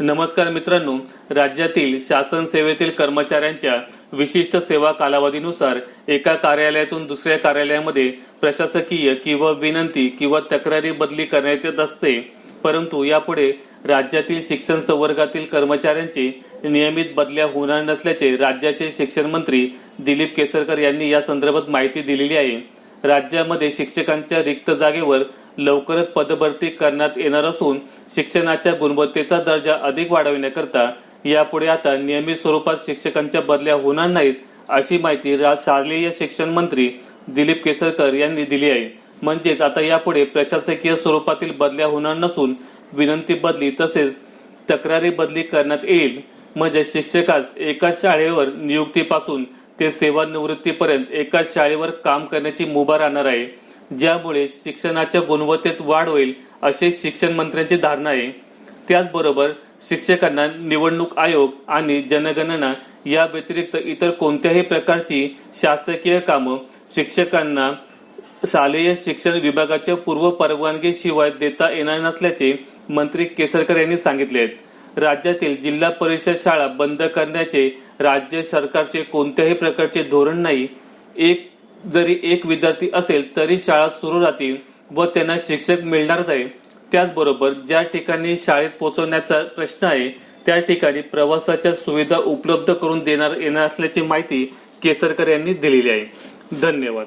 नमस्कार मित्रांनो राज्यातील शासन सेवेतील कर्मचाऱ्यांच्या विशिष्ट सेवा कालावधीनुसार एका कार्यालयातून दुसऱ्या कार्यालयामध्ये प्रशासकीय किंवा विनंती किंवा तक्रारी बदली करण्यात येत असते. परंतु यापुढे राज्यातील शिक्षण संवर्गातील कर्मचाऱ्यांची नियमित बदल्या होणार नसल्याचे राज्याचे शिक्षण मंत्री दिलीप केसरकर यांनी या संदर्भात माहिती दिलेली आहे. राज्यामध्ये शिक्षकांच्या रिक्त जागेवर लवकरच पदभरती करण्यात येणार असून शिक्षणाच्या गुणवत्तेचा दर्जा अधिक वाढविण्याकरता यापुढे आता नियमित स्वरूपात शिक्षकांच्या बदल्या होणार नाहीत अशी माहिती शालेय शिक्षण मंत्री दिलीप केसरकर यांनी दिली आहे. म्हणजेच आता यापुढे प्रशासकीय स्वरूपातील बदल्या होणार नसून विनंती बदली तसेच तक्रारी बदली करण्यात येईल म्हणजे शिक्षकास एकाच शाळेवर नियुक्तीपासून ते सेवानिवृत्तीपर्यंत एकाच शाळेवर काम करण्याची मुभा राहणार आहे. ज्यामुळे शिक्षणाच्या गुणवत्तेत वाढ होईल अशी शिक्षण मंत्र्यांची धारणा आहे. त्याचबरोबर शिक्षकांना निवडणूक आयोग आणि जनगणना या व्यतिरिक्त इतर कोणत्याही प्रकारची शासकीय कामं शिक्षकांना शालेय शिक्षण विभागाच्या पूर्व परवानगीशिवाय देता येणार नसल्याचे मंत्री केसरकर यांनी सांगितले आहेत. राज्यातील जिल्हा परिषद शाळा बंद करण्याचे राज्य सरकारचे कोणत्याही प्रकारचे धोरण नाही. एक जरी एक विद्यार्थी असेल तरी शाळा सुरू राहतील व त्यांना शिक्षक मिळणारच आहे. त्याचबरोबर ज्या ठिकाणी शाळेत पोहोचवण्याचा प्रश्न आहे त्या ठिकाणी प्रवासाच्या सुविधा उपलब्ध करून देणार येणार असल्याची माहिती केसरकर यांनी दिलेली आहे. धन्यवाद.